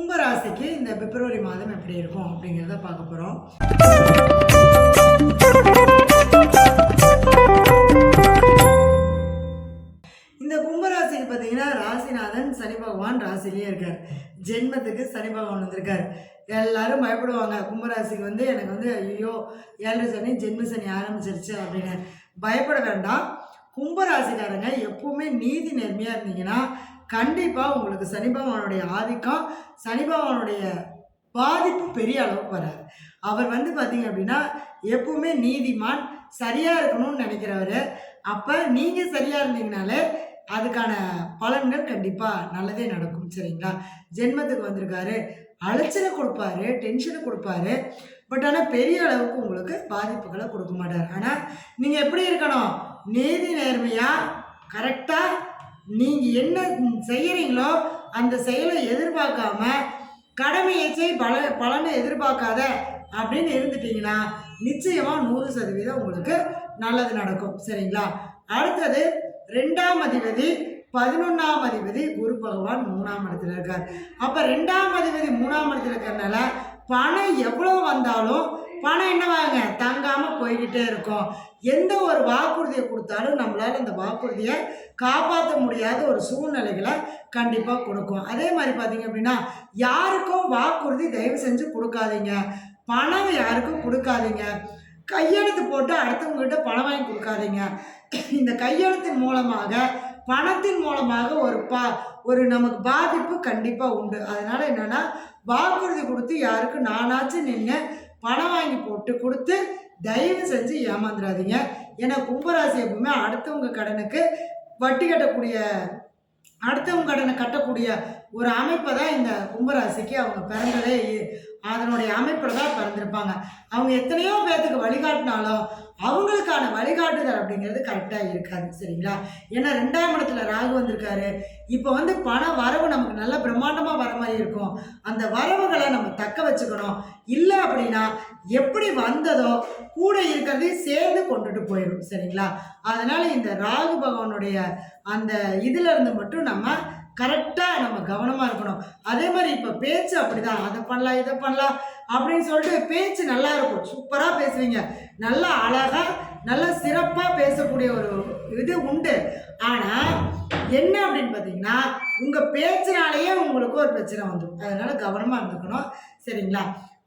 கும்பராசிக்கு இந்த பிப்ரவரி மாதம் எப்படி இருக்கும் அப்படிங்கிறத பார்க்க போகிறோம் இந்த கும்பராசிக்கு பார்த்தீங்கன்னா ராசிநாதன் சனி பகவான் ராசிலேயே இருக்கார். ஜென்மத்துக்கு சனி பகவான் வந்திருக்கார். எல்லாரும் பயப்படுவாங்க. கும்பராசிக்கு வந்து எனக்கு வந்து ஐயோ ஏழரை சனி ஜென்ம சனி ஆரம்பிச்சிருச்சு அப்படின்னு. பயப்பட வேண்டாம். கும்பராசிக்காரங்க எப்பவுமே நீதி நேர்மையாக இருந்தீங்கன்னா கண்டிப்பாக உங்களுக்கு சனி பகவானுடைய ஆதிக்கம் சனி பகவானுடைய பாதிப்பு பெரிய அளவுக்கு வராது. அவர் வந்து பார்த்தீங்க அப்படின்னா எப்பவுமே நீதிமான் சரியாக இருக்கணும்னு நினைக்கிறவர். அப்போ நீங்கள் சரியாக இருந்தீங்கனாலே அதுக்கான பலன்கள் கண்டிப்பாக நல்லதே நடக்கும் சரிங்களா? ஜென்மத்துக்கு வந்திருக்காரு அலைச்சலை கொடுப்பாரு டென்ஷனை கொடுப்பாரு. பட் ஆனால் பெரிய அளவுக்கு உங்களுக்கு பாதிப்புகளை கொடுக்க மாட்டார். ஆனால் நீங்கள் எப்படி இருக்கணும்? நீதி நேர்மையாக கரெக்டாக நீங்கள் என்ன செய்கிறீங்களோ அந்த செயலை எதிர்பார்க்காம கடமையை செய் பல பலனை எதிர்பார்க்காத அப்படின்னு இருந்துட்டீங்கன்னா நிச்சயமாக நூறு சதவீதம் உங்களுக்கு நல்லது நடக்கும். சரிங்களா? அடுத்தது ரெண்டாம் அதிபதி பதினொன்றாம் அதிபதி குரு பகவான் மூணாம் இடத்துல இருக்கார். அப்போ ரெண்டாம் அதிபதி மூணாம் இடத்துல இருக்கிறனால பணம் எவ்வளோ வந்தாலும் பணம் என்னவாங்க தங்காமல் போய்கிட்டே இருக்கும். எந்த ஒரு வாக்குறுதியை கொடுத்தாலும் நம்மளால் அந்த வாக்குறுதியை காப்பாற்ற முடியாத ஒரு சூழ்நிலைகளை கண்டிப்பாக கொடுக்கும். அதே மாதிரி பார்த்தீங்க அப்படின்னா யாருக்கும் வாக்குறுதி தயவு செஞ்சு கொடுக்காதீங்க. பணம் யாருக்கும் கொடுக்காதீங்க. கையெழுத்து போட்டு அடுத்தவங்ககிட்ட பணம் வாங்கி கொடுக்காதீங்க. இந்த கையெழுத்தின் மூலமாக பணத்தின் மூலமாக ஒரு பா ஒரு நமக்கு பாதிப்பு கண்டிப்பாக உண்டு. அதனால் என்னென்னா வாக்குறுதி கொடுத்து யாருக்கு நானாச்சும் நின்று பணம் வாங்கி போட்டு கொடுத்து தயவு செஞ்சு ஏமாந்துடாதீங்க ஏன்னா கும்பராசி எப்பவுமே அடுத்தவங்க கடனுக்கு வட்டி கட்டக்கூடிய அடுத்தவங்க கடனை கட்டக்கூடிய ஒரு அமைப்பை தான் இந்த கும்பராசிக்கு அவங்க பிறந்ததே. அதனுடைய அமைப்பில் தான் பிறந்திருப்பாங்க. அவங்க எத்தனையோ பேர்த்துக்கு வழிகாட்டினாலும் அவங்களுக்கான வழிகாட்டுதல் அப்படிங்கிறது கரெக்டாக இருக்காது சரிங்களா? ஏன்னா ரெண்டாம் இடத்துல ராகு வந்திருக்காரு. இப்போ வந்து பண வரவு நமக்கு நல்ல பிரம்மாண்டமாக வர மாதிரி இருக்கும். அந்த வரவுகளை நம்ம தக்க வச்சுக்கணும். இல்லை அப்படின்னா எப்படி வந்ததோ கூட இருக்கிறதையும் சேர்ந்து கொண்டுட்டு போயிடும் சரிங்களா? அதனால் இந்த ராகு பகவானுடைய அந்த இதுலேருந்து மட்டும் நம்ம கரெக்டாக நம்ம கவனமாக இருக்கணும். அதே மாதிரி இப்போ பேச்சு அப்படிதான். அதை பண்ணலாம் இதை பண்ணலாம் அப்படின்னு சொல்லிட்டு பேச்சு நல்லா இருக்கும். சூப்பராக பேசுவீங்க. நல்லா அழகாக நல்லா சிறப்பாக பேசக்கூடிய ஒரு இது உண்டு. ஆனால் என்ன அப்படின்னு பார்த்தீங்கன்னா உங்கள் பேச்சினாலேயே உங்களுக்கு ஒரு பிரச்சனை வந்துடும். அதனால கவனமாக இருந்துக்கணும். சரிங்களா?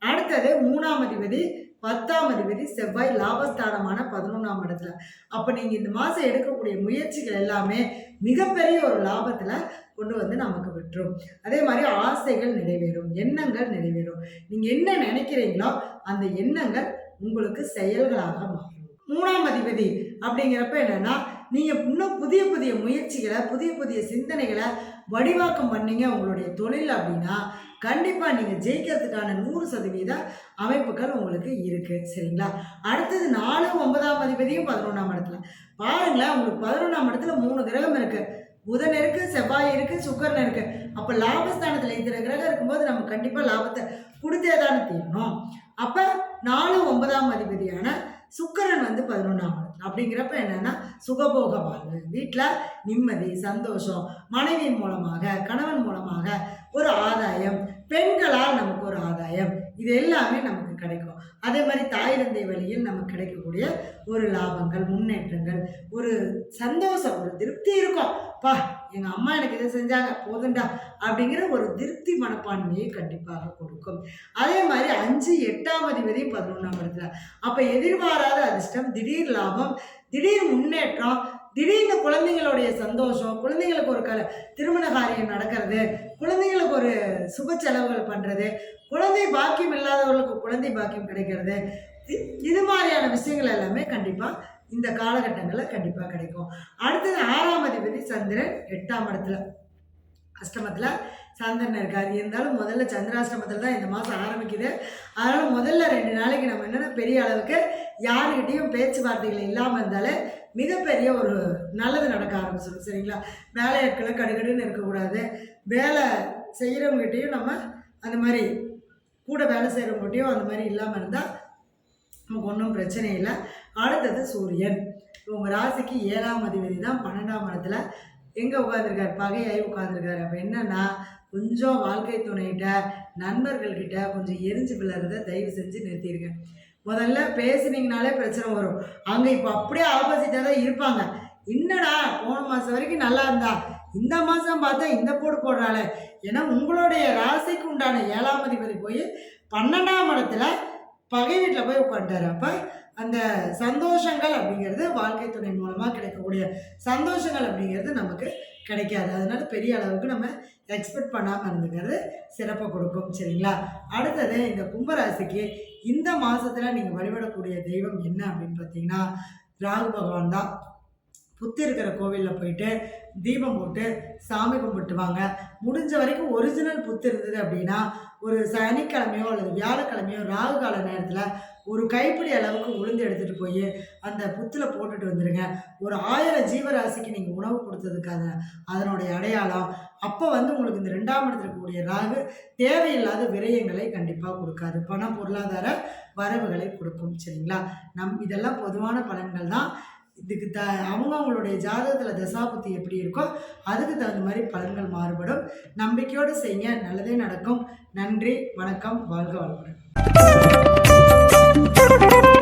அடுத்தது மூணாம் அதிபதி பத்தாம் அதிபதி செவ்வாய் லாபஸ்தானமான பதினொன்றாம் இடத்துல. அப்போ நீங்கள் இந்த மாதம் எடுக்கக்கூடிய முயற்சிகள் எல்லாமே மிகப்பெரிய ஒரு லாபத்தில் கொண்டு வந்து நமக்கு விட்டுரும். அதே மாதிரி ஆசைகள் நிறைவேறும் எண்ணங்கள் நிறைவேறும். நீங்கள் என்ன நினைக்கிறீங்களோ அந்த எண்ணங்கள் உங்களுக்கு செயல்களாக மாறும். மூணாம் அதிபதி அப்படிங்கிறப்ப என்னன்னா நீங்கள் இன்னும் புதிய புதிய முயற்சிகளை புதிய புதிய சிந்தனைகளை வடிவாக்கம் பண்ணீங்க உங்களுடைய தொழில் அப்படின்னா கண்டிப்பாக நீங்கள் ஜெயிக்கிறதுக்கான நூறு சதவீத அமைப்புகள் உங்களுக்கு இருக்குது சரிங்களா? அடுத்தது நாலு ஒன்பதாம் அதிபதியும் பதினொன்றாம் இடத்துல. பாருங்களேன் உங்களுக்கு பதினொன்றாம் இடத்துல மூணு கிரகம் இருக்குது புதன் இருக்குது செவ்வாய் இருக்குது சுக்கரன் இருக்குது அப்போ லாபஸ்தானத்தில் இத்தனை கிரகம் இருக்கும்போது நம்ம கண்டிப்பாக லாபத்தை கொடுத்தே தானே தீரணும். அப்போ நாலு ஒன்பதாம் அதிபதியான சுக்கரன் வந்து பதினொன்றாம் அப்படிங்கிறப்ப என்னன்னா சுகபோக வாழ்வு. வீட்டில் நிம்மதி சந்தோஷம் மனைவியின் மூலமாக கணவன் மூலமாக ஒரு ஆதாயம் பெண்களால் நமக்கு ஒரு ஆதாயம். இது எல்லாமே நமக்கு கிடைக்கும். அதே மாதிரி தாய் தந்தை வழியில் நமக்கு கிடைக்கக்கூடிய ஒரு லாபங்கள் முன்னேற்றங்கள் ஒரு சந்தோஷம் ஒரு திருப்தி இருக்கும். பா எங்கள் அம்மா எனக்கு இதை செஞ்சாங்க போதுண்டா அப்படிங்கிற ஒரு திருப்தி மனப்பான்மையை கண்டிப்பாக கொடுக்கும். அதே மாதிரி அஞ்சு எட்டாம் அதிபதி பதினொன்றாம் இடத்துல. அப்போ எதிர்பாராத அதிர்ஷ்டம் திடீர் லாபம் திடீர் முன்னேற்றம் திடீர்னு குழந்தைங்களுடைய சந்தோஷம் குழந்தைங்களுக்கு ஒரு கல திருமண காரியம் நடக்கிறது குழந்தைங்களுக்கு ஒரு சுப செலவுகள் பண்ணுறது குழந்தை பாக்கியம் இல்லாதவர்களுக்கு குழந்தை பாக்கியம் கிடைக்கிறது. இது மாதிரியான விஷயங்கள் எல்லாமே கண்டிப்பாக இந்த காலகட்டங்களில் கண்டிப்பாக கிடைக்கும். அடுத்தது ஆறாம் அதிபதி சந்திரன் எட்டாம் இடத்துல அஷ்டமத்தில் சந்திரன் இருக்கார். இருந்தாலும் முதல்ல சந்திராஷ்டமத்தில் தான் இந்த மாதம் ஆரம்பிக்குது. அதனால் முதல்ல ரெண்டு நாளைக்கு நம்ம என்னென்ன பெரிய அளவுக்கு யாருக்கிட்டேயும் பேச்சுவார்த்தைகள் இல்லாமல் இருந்தாலே மிகப்பெரிய ஒரு நல்லது நடக்க ஆரம்பிச்சிடும் சரிங்களா? வேலையாட்களை கடுகடுன்னு இருக்கக்கூடாது. வேலை செய்கிறவங்ககிட்டையும் நம்ம அந்த மாதிரி கூட வேலை செய்கிறவங்ககிட்டையும் அந்த மாதிரி இல்லாமல் இருந்தால் நமக்கு ஒன்றும் பிரச்சனை இல்லை. அடுத்தது சூரியன். உங்கள் ராசிக்கு ஏழாம் அதிபதி தான் பன்னெண்டாம் இடத்துல. எங்கே உட்காந்துருக்காரு பகையாகி உட்காந்துருக்காரு அப்போ என்னென்னா கொஞ்சம் வாழ்க்கை துணைகிட்ட நண்பர்கள்கிட்ட கொஞ்சம் எரிஞ்சு விழுறத தயவு செஞ்சு நிறுத்திடுங்க. முதல்ல பேசுனீங்கனாலே பிரச்சனை வரும். அங்கே இப்போ அப்படியே ஆப்போசிட்டாக தான் இருப்பாங்க. என்னடா போன மாதம் வரைக்கும் நல்லா இருந்தா? இந்த மாதம் பார்த்தா இந்த போடு போடுறாளே. ஏன்னா உங்களுடைய ராசிக்கு உண்டான ஏழாம் அதிபதி போய் பன்னெண்டாம் இடத்துல பகை வீட்டில் போய் உட்காந்துட்டார் அப்போ அந்த சந்தோஷங்கள் அப்படிங்கிறது வாழ்க்கை துணை மூலமாக கிடைக்கக்கூடிய சந்தோஷங்கள் அப்படிங்கிறது நமக்கு கிடைக்காது. அதனால பெரிய அளவுக்கு நம்ம எக்ஸ்பெக்ட் பண்ணாமல் இருந்துக்கிறது சிறப்பை கொடுக்கும். சரிங்களா? அடுத்தது இந்த கும்பராசிக்கு இந்த மாதத்தில் நீங்கள் வழிபடக்கூடிய தெய்வம் என்ன அப்படின்னு பார்த்தீங்கன்னா ராகு பகவான் தான். புத்து இருக்கிற கோவிலில் போயிட்டு தீபம் போட்டு சாமி கும்பிட்டு வாங்க. முடிஞ்ச வரைக்கும் ஒரிஜினல் புத்து இருந்தது அப்படின்னா ஒரு சனிக்கிழமையோ அல்லது வியாழக்கிழமையோ ராகு கால நேரத்தில் ஒரு கைப்பிடி அளவுக்கு உளுந்து எடுத்துகிட்டு போய் அந்த புத்தில் போட்டுட்டு வந்துடுங்க ஒரு ஆயிரம் ஜீவராசிக்கு நீங்கள் உணவு கொடுத்ததுக்காக அதனுடைய அடையாளம். அப்போ வந்து உங்களுக்கு இந்த ரெண்டாம் இடத்துல இருக்கக்கூடிய ராகு தேவையில்லாத விரயங்களை கண்டிப்பாக கொடுக்காது. பண பொருளாதார வரவுகளை கொடுக்கும். சரிங்களா? நம் இதெல்லாம் பொதுவான பலன்கள் தான். இதுக்கு த அவங்கவுங்களுடைய ஜாதகத்தில் தசாபுத்தி எப்படி இருக்கோ அதுக்கு தகுந்த மாதிரி பலன்கள் மாறுபடும். நம்பிக்கையோடு செய்யுங்க. நல்லதே நடக்கும். நன்றி வணக்கம். வாழ்க வளமுடன். Thank you.